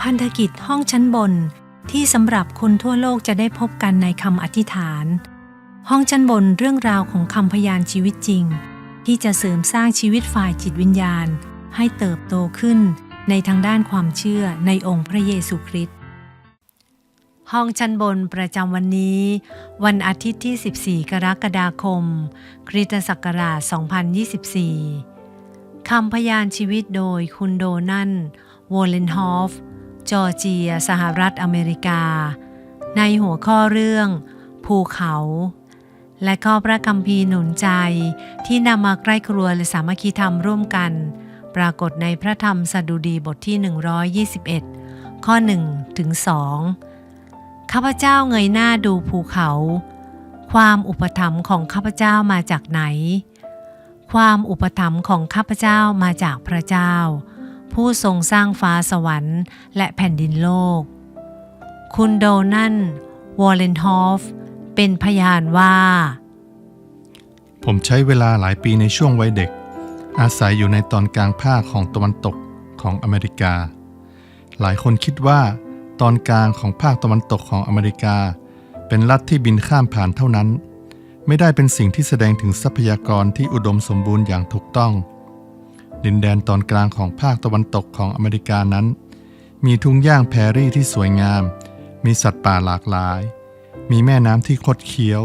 พันธกิจห้องชั้นบนที่สำหรับคนทั่วโลกจะได้พบกันในคำอธิษฐาน ห้องชั้นบนเรื่องราวของคำพยานชีวิตจริง ที่จะเสริมสร้างชีวิตฝ่ายจิตวิญญาณ ให้เติบโตขึ้นในทางด้านความเชื่อในองค์พระเยซูคริสต์ห้องชั้นบนประจำวันนี้ วันอาทิตย์ที่ 14 กรกฎาคม คริสตศักราช 2024 คำพยานชีวิตโดยคุณโดนันวอลเลนฮอฟ จอร์เจีย สหรัฐอเมริกา ในหัวข้อเรื่อง ภูเขา และข้อพระคัมภีร์หนุนใจที่นำมาใกล้ครัวและสามัคคีธรรมร่วมกัน ปรากฏในพระธรรมสดุดีบทที่ 121 ข้อ1ถึง2ข้าพเจ้าเงยหน้าดูภูเขา ความอุปถัมภ์ของข้าพเจ้ามาจากไหน ความอุปถัมภ์ของข้าพเจ้ามาจากพระเจ้า ผู้ทรงสร้างฟ้าสวรรค์ และแผ่นดินโลก คุณโดนันวอลเลนฮอฟเป็นพยานว่า ผมใช้เวลาหลายปีในช่วงวัยเด็ก อาศัยอยู่ในตอนกลางภาคของตะวันตกของอเมริกา หลายคนคิดว่า ตอนกลางของภาคตะวันตกของอเมริกา เป็นรัฐที่บินข้ามผ่านเท่านั้น ไม่ได้เป็นสิ่งที่แสดงถึงทรัพยากรที่อุดมสมบูรณ์อย่างถูกต้อง ดินแดนตอนกลางของภาคตะวันตกของอเมริกานั้น มีทุ่งหญ้าแพรรี่ที่สวยงาม มีสัตว์ป่าหลากหลาย มีแม่น้ำที่คดเคี้ยว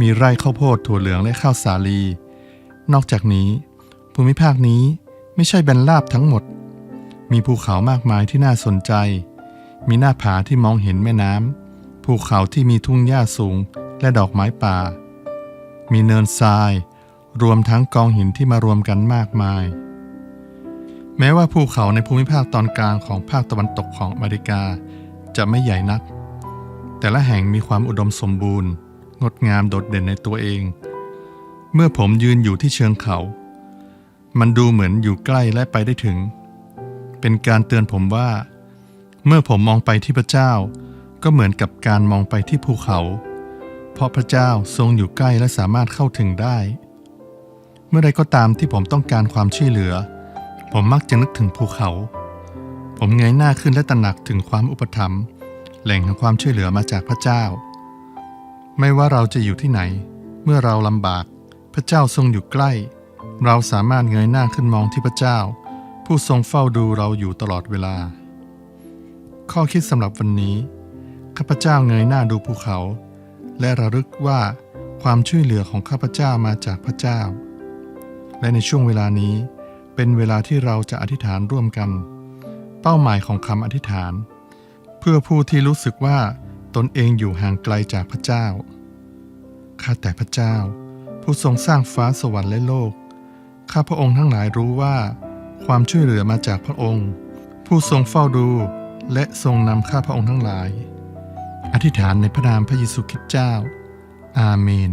มีไร่ข้าวโพดถั่วเหลืองและข้าวสาลี นอกจากนี้ ภูมิภาคนี้ไม่ใช่แบนราบทั้งหมด มีภูเขามากมายที่น่าสนใจ มีหน้าผาที่มองเห็นแม่น้ำภูเขาที่มีทุ่งหญ้าสูงและดอกไม้ป่า มีเนินทราย รวมทั้งกองหินที่มารวมกันมากมาย แม้ว่าภูเขาในภูมิภาคตอนกลางของภาคตะวันตกของอเมริกา จะไม่ใหญ่นัก แต่ละแห่งมีความอุดมสมบูรณ์ งดงามโดดเด่นในตัวเอง เมื่อผมยืนอยู่ที่เชิงเขา มันดูเหมือนอยู่ใกล้และไปได้ถึง เป็นการเตือนผมว่า เมื่อผมมองไปที่พระเจ้า ก็เหมือนกับการมองไปที่ภูเขา เพราะพระเจ้าทรงอยู่ใกล้และสามารถเข้าถึงได้ เมื่อใดก็ตามที่ผมต้องการความช่วยเหลือ ผมมักจะนึกถึงภูเขา ผมเงยหน้าขึ้นและตระหนักถึงความอุปถัมภ์แหล่งแห่งความช่วยเหลือมาจากพระเจ้า ไม่ว่าเราจะอยู่ที่ไหน เมื่อเราลำบาก พระเจ้าทรงอยู่ใกล้ เราสามารถเงยหน้าขึ้นมองที่พระเจ้า ผู้ทรงเฝ้าดูเราอยู่ตลอดเวลา ข้อคิดสำหรับวันนี้ข้าพเจ้าเงยหน้าดูภูเขา และระลึกว่าความช่วยเหลือของข้าพเจ้ามาจากพระเจ้า และในช่วงเวลานี้ เป็นเวลาที่เราจะอธิษฐานร่วมกัน เป้าหมายของคำอธิษฐาน เพื่อผู้ที่รู้สึกว่าตนเองอยู่ห่างไกลจากพระเจ้า ข้าแต่พระเจ้า ผู้ทรงสร้างฟ้าสวรรค์และโลก ข้าพระองค์ทั้งหลายรู้ว่า ความช่วยเหลือมาจากพระองค์ ผู้ทรงเฝ้าดูและทรงนำข้าพระองค์ทั้งหลาย อธิษฐานในพระนามพระเยซูคริสต์เจ้า อาเมน